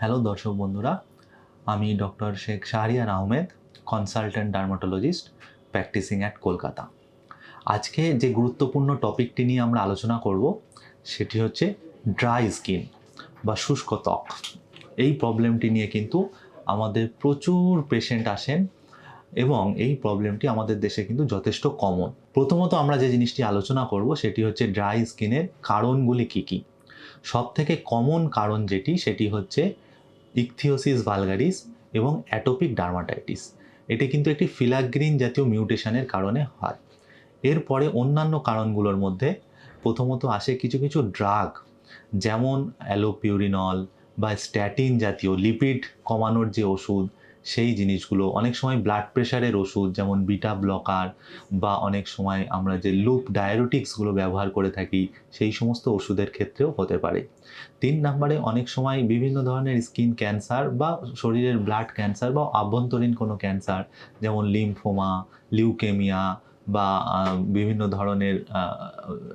Hello দর্শক বন্ধুরা। আমি doctor Sheikh Shahriar Ahmed consultant dermatologist practising at Kolkata. আজকে যে গুরুত্বপূর্ণ টপিকটি নিয়ে আমরা আলোচনা করব, সেটি হচ্ছে ড্রাই স্কিন বা শুষ্ক ত্বক। এই প্রবলেমটি নিয়ে কিন্তু আমাদের প্রচুর পেশেন্ট আসেন এবং এই প্রবলেমটি আমাদের দেশে কিন্তু যথেষ্ট কমন প্রথমত আমরা যে জিনিসটি আলোচনা করব, সেটি হচ্ছে ড্রাই স্কিনের কারণগুলি কী কী? সব থেকে কমন কারণ যেটি, সেটি হচ্ছে ইকথিওসিস ভালগারিস এবং অ্যাটোপিক ডার্মাটাইটিস এটি কিন্তু একটি ফিলাগ্রিন জাতীয় মিউটেশনের কারণে হয়। এরপরে অন্যান্য কারণগুলোর মধ্যে প্রথমত আসে কিছু কিছু ড্রাগ যেমন অ্যালোপিউরিনল বা স্ট্যাটিন জাতীয় লিপিড কমানোর যে ওষুধ সেই জিনিসগুলো। অনেক সময় ব্লাড প্রেশারের ওষুধ, যেমন বিটা ব্লকার বা অনেক সময় আমরা যে লুপ ডায়াবেটিক্সগুলো ব্যবহার করে থাকি, সেই সমস্ত ওষুধের ক্ষেত্রেও হতে পারে। তিন নম্বরে অনেক সময় বিভিন্ন ধরনের স্কিন ক্যান্সার বা শরীরের ব্লাড ক্যান্সার বা আভ্যন্তরীণ কোনো ক্যান্সার যেমন লিমফোমা লিউকেমিয়া বা বিভিন্ন ধরনের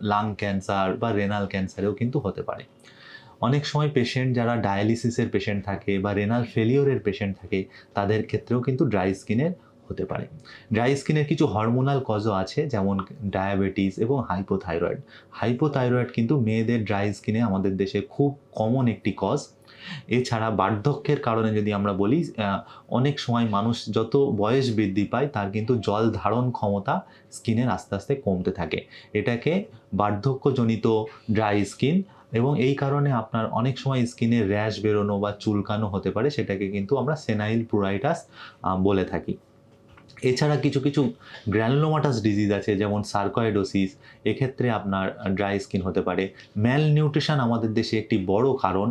লাং ক্যান্সার বা রেনাল ক্যান্সারেও কিন্তু হতে পারে। অনেক সময় পেশেন্ট যারা ডায়ালিসিসের পেশেন্ট থাকে বা রেনাল ফেলিওরের পেশেন্ট থাকে, তাদের ক্ষেত্রেও কিন্তু ড্রাই স্কিনের হতে পারে। ড্রাই স্কিনের কিছু হরমোনাল কজও আছে, যেমন ডায়াবেটিস এবং হাইপোথাইরয়েড হাইপোথাইরয়েড কিন্তু মেয়েদের ড্রাই স্কিনে আমাদের দেশে খুব কমন একটি কজ এছাড়া বার্ধক্যের কারণে যদি আমরা বলি অনেক সময় মানুষ যত বয়স বৃদ্ধি পায়, তার কিন্তু জল ধারণ ক্ষমতা স্কিনের আস্তে আস্তে কমতে থাকে। এটাকে বার্ধক্যজনিত ড্রাই স্কিন এবং এই কারণে আপনার অনেক সময় স্কিনে র্যাশ বেরোনো বা চুলকানো হতে পারে, সেটাকে কিন্তু আমরা সেনাইল পুরাইটাস বলে থাকি। এছাড়া কিছু কিছু গ্র্যানুলোমাটাস ডিজিজ আছে, যেমন সার্কয়েডোসিস এক্ষেত্রে আপনার ড্রাই স্কিন হতে পারে। ম্যাল নিউট্রিশন আমাদের দেশে একটি বড় কারণ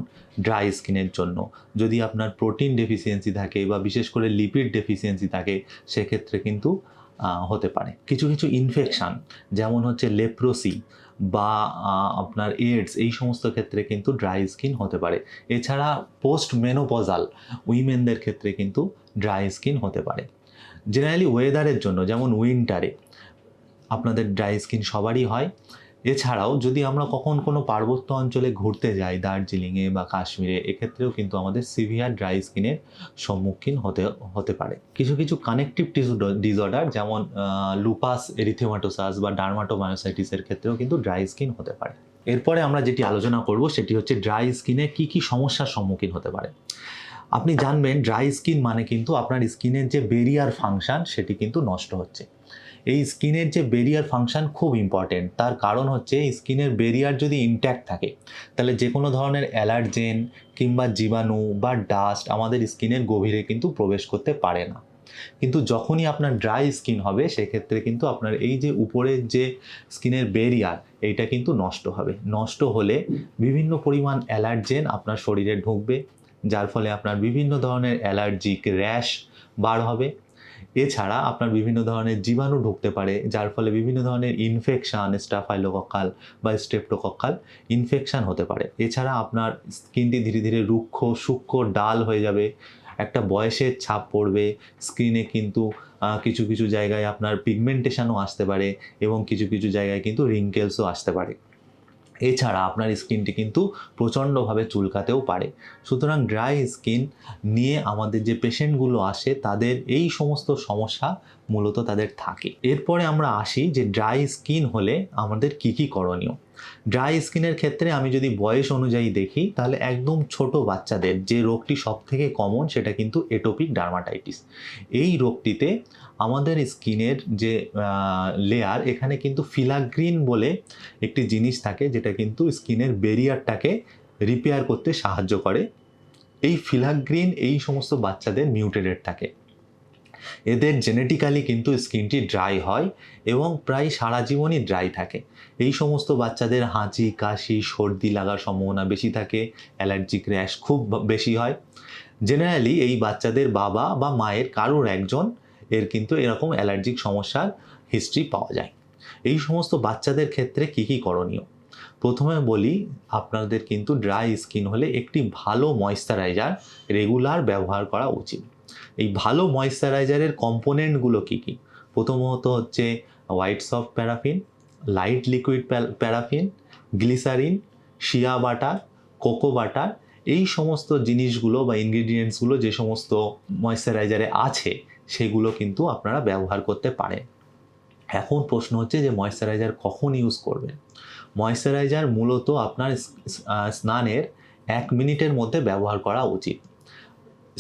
ড্রাই স্কিনের জন্য। যদি আপনার প্রোটিন ডেফিসিয়েন্সি থাকে বা বিশেষ করে লিপিড ডেফিসিয়েন্সি থাকে, সেক্ষেত্রে কিন্তু হতে পারে। কিছু কিছু ইনফেকশান, যেমন হচ্ছে লেপ্রোসি বা আপনার এডস এই সমস্ত ক্ষেত্রে কিন্তু ড্রাই স্কিন হতে পারে। এছাড়া পোস্ট মেনোপজাল উইমেনদের ক্ষেত্রে কিন্তু ড্রাই স্কিন হতে পারে। জেনারেলি ওয়েদারের জন্য, যেমন উইন্টারে আপনাদের ড্রাই স্কিন সবারই হয়। এছাড়াও যদি আমরা কখন কোনো পার্বত্য অঞ্চলে ঘুরতে যাই, দার্জিলিংয়ে বা কাশ্মীরে, এক্ষেত্রেও কিন্তু আমাদের সিভিয়ার ড্রাই স্কিনের সম্মুখীন হতে হতে পারে। কিছু কিছু কানেকটিভ টিস্যু ডিসঅর্ডার যেমন লুপাস এরিথেমাটোসাস বা ডার্মাটোমায়োসাইটিসের ক্ষেত্রেও কিন্তু ড্রাই স্কিন হতে পারে। এরপরে আমরা যেটি আলোচনা করব সেটি হচ্ছে ড্রাই স্কিনে কি কি সমস্যার সম্মুখীন হতে পারে। আপনি জানবেন, ড্রাই স্কিন মানে কিন্তু আপনার স্কিনের যে বেরিয়ার ফাংশন সেটি কিন্তু নষ্ট হচ্ছে। এই স্কিনের যে বেরিয়ার ফাংশন খুব ইম্পর্টেন্ট তার কারণ হচ্ছে স্কিনের বেরিয়ার যদি ইনট্যাক্ট থাকে, তাহলে যে কোনো ধরনের অ্যালার্জেন কিংবা জীবাণু বা ডাস্ট আমাদের স্কিনের গভীরে কিন্তু প্রবেশ করতে পারে না। কিন্তু যখনই আপনার ড্রাই স্কিন হবে, সেক্ষেত্রে কিন্তু আপনার এই যে উপরের যে স্কিনের বেরিয়ার এইটা কিন্তু নষ্ট হবে। নষ্ট হলে বিভিন্ন পরিমাণ অ্যালার্জেন আপনার শরীরে ঢুকবে, যার ফলে আপনার বিভিন্ন ধরনের অ্যালার্জিক র্যাশ বার হবে। এছাড়া আপনার বিভিন্ন ধরনের জীবাণু ঢুকতে পারে, যার ফলে বিভিন্ন ধরনের ইনফেকশান স্টাফাইলোকক্কাল বা স্টেপ্টোকক্কাল ইনফেকশান হতে পারে। এছাড়া আপনার স্কিনটি ধীরে ধীরে রুক্ষ, সূক্ষ্ম, ডাল হয়ে যাবে, একটা বয়সের ছাপ পড়বে স্কিনে কিন্তু কিছু কিছু জায়গায় আপনার পিগমেন্টেশনও আসতে পারে এবং কিছু কিছু জায়গায় কিন্তু রিঙ্কেলসও আসতে পারে। এছাড়া আপনার স্কিনটি কিন্তু প্রচণ্ডভাবে চুলকাতেও পারে। সুতরাং ড্রাই স্কিন নিয়ে আমাদের যে পেশেন্টগুলো আসে, তাদের এই সমস্ত সমস্যা মূলত তাদের থাকে। এরপরে আমরা আসি যে ড্রাই স্কিন হলে আমাদের কি কি করণীয়? ড্রাই স্কিনের ক্ষেত্রে আমি যদি বয়স অনুযায়ী দেখি, তাহলে একদম ছোট বাচ্চাদের যে রোগটি সব থেকে কমন সেটা কিন্তু এটোপিক ডার্মাটাইটিস। এই রোগটিতে আমাদের স্কিনের যে লেয়ার এখানে কিন্তু ফিলাগ্রিন বলে একটি জিনিস থাকে, যেটা কিন্তু স্কিনের বেরিয়ারটাকে রিপেয়ার করতে সাহায্য করে। এই ফিলাগ্রিন এই সমস্ত বাচ্চাদের মিউটেটেড থাকে। এদের জেনেটিক্যালি কিন্তু স্কিনটি ড্রাই হয় এবং প্রায় সারা জীবনই ড্রাই থাকে। এই সমস্ত বাচ্চাদের হাঁচি, কাশি, সর্দি লাগার সম্ভাবনা বেশি থাকে অ্যালার্জিক র্যাশ খুব বেশি হয়। জেনারেলি এই বাচ্চাদের বাবা বা মায়ের কারোর একজন এর কিন্তু এরকম অ্যালার্জিক সমস্যার হিস্ট্রি পাওয়া যায়। এই সমস্ত বাচ্চাদের ক্ষেত্রে কী কী করণীয়? প্রথমে বলি, আপনাদের কিন্তু ড্রাই স্কিন হলে একটি ভালো ময়শ্চারাইজার রেগুলার ব্যবহার করা উচিত। এই ভালো ময়শ্চারাইজারের কম্পোনেন্টগুলো কী কী? প্রথমত হচ্ছে white soft paraffin light liquid paraffin glycerine shea butter cocoa butter এই সমস্ত জিনিসগুলো বা ইনগ্রিডিয়েন্টসগুলো যে সমস্ত ময়শ্চারাইজারে আছে সেগুলো কিন্তু আপনারা ব্যবহার করতে পারেন। এখন প্রশ্ন হচ্ছে যে ময়শ্চারাইজার কখন ইউজ করবেন? ময়শ্চারাইজার মূলত আপনার স্নানের এক মিনিটের মধ্যে ব্যবহার করা উচিত।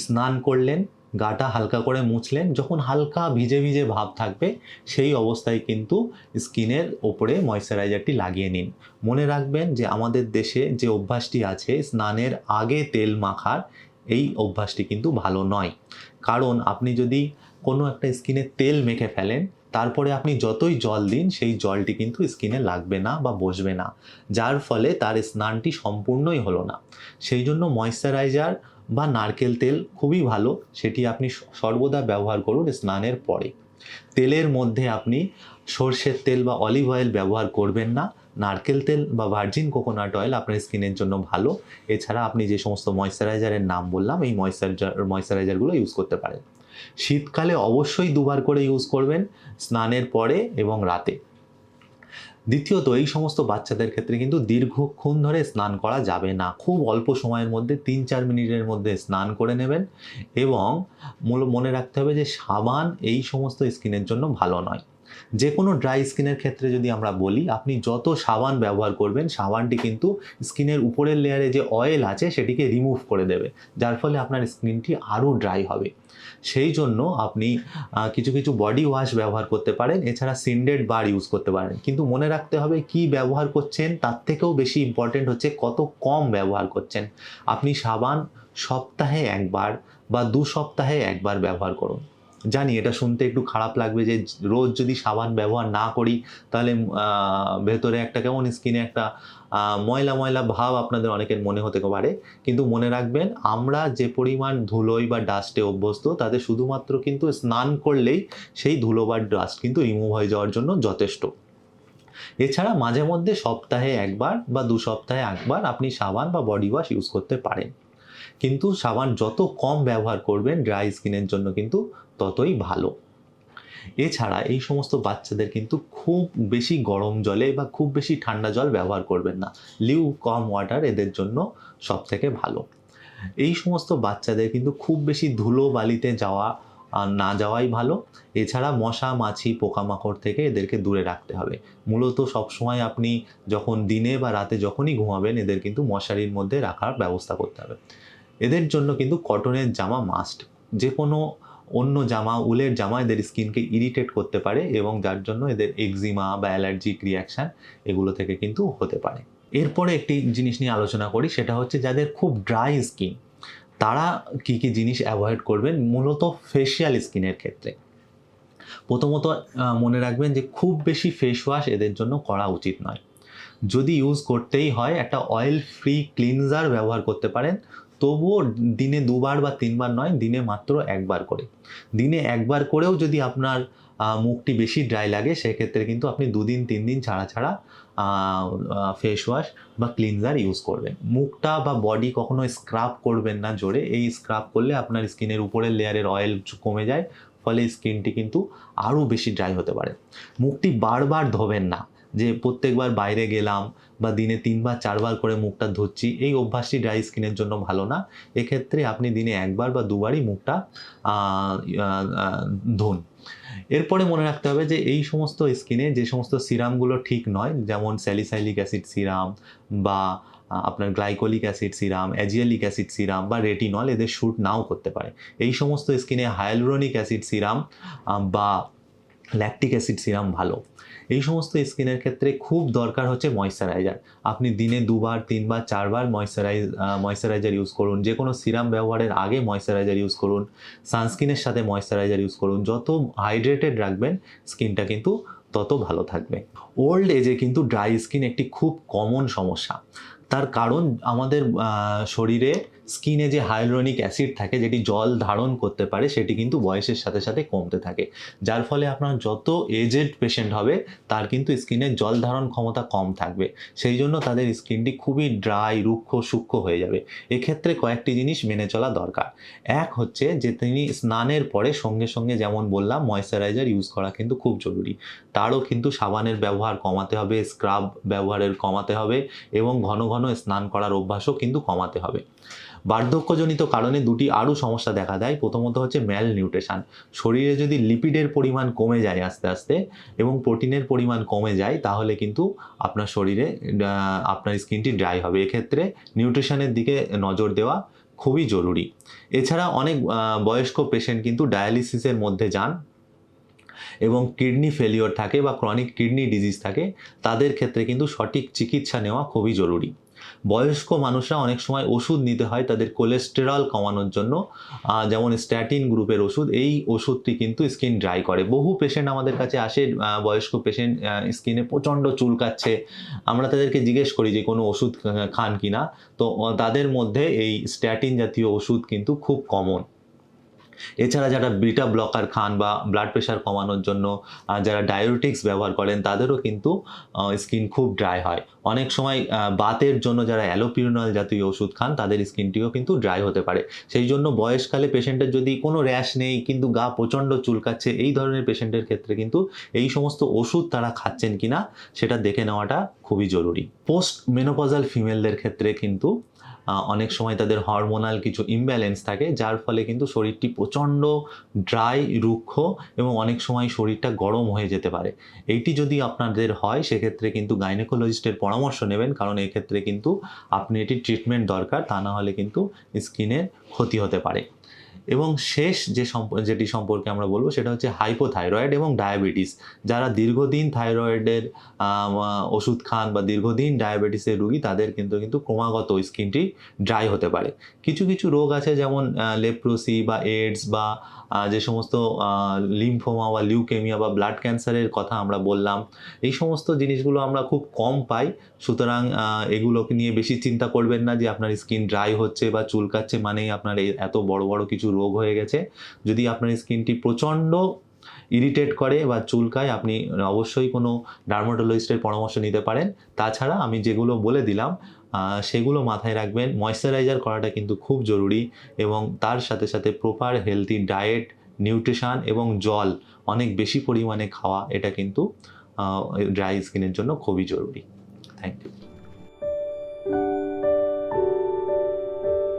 স্নান করলেন, গাটা হালকা করে মুছলেন, যখন হালকা ভিজে ভিজে ভাব থাকবে, সেই অবস্থায় কিন্তু স্কিনের ওপরে ময়শ্চারাইজারটি লাগিয়ে নিন। মনে রাখবেন যে আমাদের দেশে যে অভ্যাসটি আছে, স্নানের আগে তেল মাখার এই অভ্যাসটি কিন্তু ভালো নয়। কারণ আপনি যদি কোনো একটা স্কিনে তেল মেখে ফেলেন, তারপরে আপনি যতই জল দিন, সেই জলটি কিন্তু স্কিনে লাগবে না বা বসবে না। যার ফলে তার স্নানটি সম্পূর্ণই হলো না। সেই জন্য ময়শ্চারাইজার বা নারকেল তেল খুবই ভালো, সেটি আপনি সর্বদা ব্যবহার করুন স্নানের পরে। তেলের মধ্যে আপনি সর্ষের তেল বা অলিভ অয়েল ব্যবহার করবেন না। নারকেল তেল বা ভার্জিন কোকোনাট অয়েল আপনার স্কিনের জন্য ভালো। এছাড়া আপনি যে সমস্ত ময়শ্চারাইজারের নাম বললাম, এই ময়শ্চারাইজার ময়শ্চারাইজারগুলো ইউজ করতে পারেন। শীতকালে অবশ্যই দুবার করে ইউজ করবেন, স্নানের পরে এবং রাতে। দ্বিতীয়ত, এই সমস্ত বাচ্চাদের ক্ষেত্রে কিন্তু দীর্ঘক্ষণ ধরে স্নান করা যাবে না। খুব অল্প সময়ের মধ্যে তিন চার মিনিটের মধ্যে স্নান করে নেবেন এবং মনে রাখতে হবে যে সাবান এই সমস্ত স্কিনের জন্য ভালো নয়। যে কোনো ড্রাই স্কিনের ক্ষেত্রে যদি আমরা বলি, আপনি যত সাবান ব্যবহার করবেন, সাবানটি কিন্তু স্কিনের উপরের লেয়ারে যে অয়েল আছে, সেটিকে রিমুভ করে দেবে। যার ফলে আপনার স্কিনটি আরও ড্রাই হবে। সেই জন্য আপনি কিছু কিছু বডি ওয়াশ ব্যবহার করতে পারেন, এছাড়া সিন্ডেড বার ইউজ করতে পারেন। কিন্তু মনে রাখতে হবে কি ব্যবহার করছেন, তার থেকেও বেশি ইম্পর্টেন্ট হচ্ছে কত কম ব্যবহার করছেন। আপনি সাবান সপ্তাহে একবার বা দু সপ্তাহে একবার ব্যবহার করুন। জানি এটা শুনতে একটু খারাপ লাগবে যে রোজ যদি সাবান ব্যবহার না করি, তাহলে ভেতরে একটা কেমন স্কিনে একটা ময়লা ময়লা ভাব আপনাদের অনেকের মনে হতে পারে। কিন্তু মনে রাখবেন, আমরা যে পরিমাণ ধুলোই বা ডাস্টে অভ্যস্ত, তাতে শুধুমাত্র কিন্তু স্নান করলেই সেই ধুলো বা ডাস্ট কিন্তু রিমুভ হয়ে যাওয়ার জন্য যথেষ্ট। এছাড়া মাঝে মধ্যে সপ্তাহে একবার বা দু সপ্তাহে একবার আপনি সাবান বা বডি ওয়াশ ইউজ করতে পারেন। কিন্তু সাবান যত কম ব্যবহার করবেন ড্রাই স্কিনের জন্য কিন্তু ততই ভালো। এছাড়া এই সমস্ত বাচ্চাদের কিন্তু খুব বেশি গরম জলে বা খুব বেশি ঠান্ডা জল ব্যবহার করবেন না। লিউ কম ওয়াটার এদের জন্য সব থেকে ভালো। এই সমস্ত বাচ্চাদের কিন্তু খুব বেশি ধুলো বালিতে যাওয়া না যাওয়াই ভালো। এছাড়া মশা, মাছি, পোকামাকড় থেকে এদেরকে দূরে রাখতে হবে। মূলত সবসময় আপনি যখন দিনে বা রাতে যখনই ঘুমাবেন, এদের কিন্তু মশারির মধ্যে রাখার ব্যবস্থা করতে হবে। এদের জন্য কিন্তু কটনের জামা মাস্ট যে কোনো অন্য জামা, উলের জামা এদের স্কিনকে ইরিটেট করতে পারে এবং যার জন্য এদের এক্সিমা বা অ্যালার্জিক রিয়াকশান এগুলো থেকে কিন্তু হতে পারে। এরপরে একটি জিনিস নিয়ে আলোচনা করি, সেটা হচ্ছে যাদের খুব ড্রাই স্কিন তারা কি কি জিনিস অ্যাভয়েড করবেন? মূলত ফেশিয়াল স্কিনের ক্ষেত্রে। প্রথমত মনে রাখবেন যে খুব বেশি ফেস ওয়াশ এদের জন্য করা উচিত নয়। যদি ইউজ করতেই হয়, একটা অয়েল ফ্রি ক্লিনজার ব্যবহার করতে পারেন। তবুও দিনে দুবার বা তিনবার নয়, দিনে মাত্র একবার করে। দিনে একবার করেও যদি আপনার মুখটি বেশি ড্রাই লাগে, সেক্ষেত্রে কিন্তু আপনি দুদিন তিন দিন ছাড়া ছাড়া ফেস ওয়াশ বা ক্লিনজার ইউজ করবেন। মুখটা বা বডি কখনো স্ক্রাব করবেন না জোরে। এই স্ক্রাব করলে আপনার স্কিনের উপরের লেয়ারের অয়েল কমে যায়, ফলে স্কিনটি কিন্তু আরও বেশি ড্রাই হতে পারে। মুখটি বারবার ধোবেন না। যে প্রত্যেকবার বাইরে গেলাম বা দিনে তিনবার, চারবার করে মুখটা ধুচ্ছি, এই অভ্যাসটি ড্রাই স্কিনের জন্য ভালো না। এক্ষেত্রে আপনি দিনে একবার বা দুবারই মুখটা ধুন। এরপরে মনে রাখতে হবে যে এই সমস্ত স্কিনে যে সমস্ত সিরামগুলো ঠিক নয়, যেমন স্যালিসাইলিক অ্যাসিড সিরাম বা আপনার glycolic acid serum azelaic acid serum বা রেটিনল এদের শ্যুট নাও করতে পারে। এই সমস্ত স্কিনে হায়ালুরনিক অ্যাসিড সিরাম বা ল্যাকটিক অ্যাসিড সিরাম ভালো। এই সমস্ত স্কিনের ক্ষেত্রে খুব দরকার হচ্ছে ময়শ্চারাইজার আপনি দিনে দুবার, তিনবার, চারবার ময়শ্চারাইজ ময়শ্চারাইজার ইউজ করুন। যে কোনো সিরাম ব্যবহারের আগে ময়শ্চারাইজার ইউজ করুন। সানস্ক্রিনের সাথে ময়শ্চারাইজার ইউজ করুন। যত হাইড্রেটেড রাখবেন স্কিনটা কিন্তু তত ভালো থাকবে। ওল্ড এজে কিন্তু ড্রাই স্কিন একটি খুব কমন সমস্যা। তার কারণ আমাদের শরীরে স্কিনে যে হাইলোরনিক অ্যাসিড থাকে, যেটি জল ধারণ করতে পারে, সেটি কিন্তু বয়সের সাথে সাথে কমতে থাকে। যার ফলে আপনার যত এজেড পেশেন্ট হবে, তার কিন্তু স্কিনের জল ধারণ ক্ষমতা কম থাকবে। সেই জন্য তাদের স্কিনটি খুবই ড্রাই, রুক্ষ, সূক্ষ্ম হয়ে যাবে। এক্ষেত্রে কয়েকটি জিনিস মেনে চলা দরকার। এক হচ্ছে যে, তিনি স্নানের পরে সঙ্গে সঙ্গে যেমন বললাম ময়শ্চারাইজার ইউজ করা কিন্তু খুব জরুরি। তারও কিন্তু সাবানের ব্যবহার কমাতে হবে স্ক্রাব ব্যবহারের কমাতে হবে এবং ঘন ঘন স্নান করার অভ্যাসও কিন্তু কমাতে হবে। বার্ধক্যজনিত কারণে দুটি আরও সমস্যা দেখা দেয়। প্রথমত হচ্ছে ম্যাল নিউট্রিশন শরীরে যদি লিপিডের পরিমাণ কমে যায় আস্তে আস্তে এবং প্রোটিনের পরিমাণ কমে যায়, তাহলে কিন্তু আপনার শরীরে আপনার স্কিনটি ড্রাই হবে। এক্ষেত্রে নিউট্রিশনের দিকে নজর দেওয়া খুবই জরুরি। এছাড়া অনেক বয়স্ক পেশেন্ট কিন্তু ডায়ালিসিসের মধ্যে যান এবং কিডনি ফেলিওর থাকে বা ক্রনিক কিডনি ডিজিজ থাকে, তাদের ক্ষেত্রে কিন্তু সঠিক চিকিৎসা নেওয়া খুবই জরুরি। বয়স্ক মানুষরা অনেক সময় ওষুধ নিতে হয় তাদের কোলেস্টেরল কমানোর জন্য যেমন স্ট্যাটিন গ্রুপের ওষুধ, এই ওষুধটি কিন্তু স্কিন ড্রাই করে। বহু পেশেন্ট আমাদের কাছে আসে বয়স্ক পেশেন্ট স্কিনে প্রচণ্ড চুলকাচ্ছে আমরা তাদেরকে জিজ্ঞেস করি যে, কোনো ওষুধ খান কি না তো, তাদের মধ্যে এই স্ট্যাটিন জাতীয় ওষুধ কিন্তু খুব কমন এছাড়া যারা বিটা ব্লকার খান বা ব্লাড প্রেশার কমানোর জন্য যারা ডায়োটিক্স ব্যবহার করেন, তাদেরও কিন্তু স্কিন খুব ড্রাই হয়। অনেক সময় বাতের জন্য যারা অ্যালোপিউরনাল জাতীয় ওষুধ খান, তাদের স্কিনটিও কিন্তু ড্রাই হতে পারে। সেই জন্য বয়সকালে পেশেন্টের যদি কোনো র্যাশ নেই, কিন্তু গা প্রচণ্ড চুলকাচ্ছে, এই ধরনের পেশেন্টের ক্ষেত্রে কিন্তু এই সমস্ত ওষুধ তারা খাচ্ছেন কিনা, সেটা দেখে নেওয়াটা খুবই জরুরি। পোস্ট মেনোপজাল ফিমেলদের ক্ষেত্রে কিন্তু অনেক সময় তাদের হরমোনাল কিছু ইমব্যালেন্স থাকে, যার ফলে কিন্তু শরীরটি প্রচণ্ড ড্রাই রুক্ষ এবং অনেক সময় শরীরটা গরম হয়ে যেতে পারে। এইটি যদি আপনাদের হয়, সেক্ষেত্রে কিন্তু গাইনোকোলজিস্টের পরামর্শ নেবেন, কারণ এক্ষেত্রে কিন্তু আপনি এটি ট্রিটমেন্ট দরকার, তা না হলে কিন্তু স্কিনের ক্ষতি হতে পারে। এবং শেষ যে সম্প- যেটি সম্পর্কে আমরা বলব সেটা হচ্ছে হাইপোথাইরয়েড এবং ডায়াবেটিস যারা দীর্ঘদিন থাইরয়েডের ওষুধ খান বা দীর্ঘদিন ডায়াবেটিসের রুগী, তাদের কিন্তু কিন্তু ক্রমাগত স্কিনটি ড্রাই হতে পারে। কিছু কিছু রোগ আছে যেমন লেপ্রোসি বা এডস বা যে সমস্ত লিম্ফোমা বা লিউকেমিয়া বা ব্লাড ক্যান্সারের কথা আমরা বললাম। এই সমস্ত জিনিসগুলো আমরা খুব কম পাই। সুতরাং এগুলোকে নিয়ে বেশি চিন্তা করবেন না যে আপনার স্কিন ড্রাই হচ্ছে বা চুলকাচ্ছে মানেই আপনার এই এত বড় বড় কিছু রোগ হয়ে গেছে। যদি আপনার স্কিনটি প্রচণ্ড ইরিটেট করে বা চুলকায়, আপনি অবশ্যই কোনো ডার্মাটোলজিস্টের পরামর্শ নিতে পারেন। তাছাড়া আমি যেগুলো বলে দিলাম সেগুলো মাথায় রাখবেন। ময়শ্চারাইজার করাটা কিন্তু খুব জরুরি এবং তার সাথে সাথে প্রপার হেলদি ডায়েট, নিউট্রিশন এবং জল অনেক বেশি পরিমাণে খাওয়া, এটা কিন্তু ড্রাই স্কিনের জন্য খুবই জরুরি। Thank you.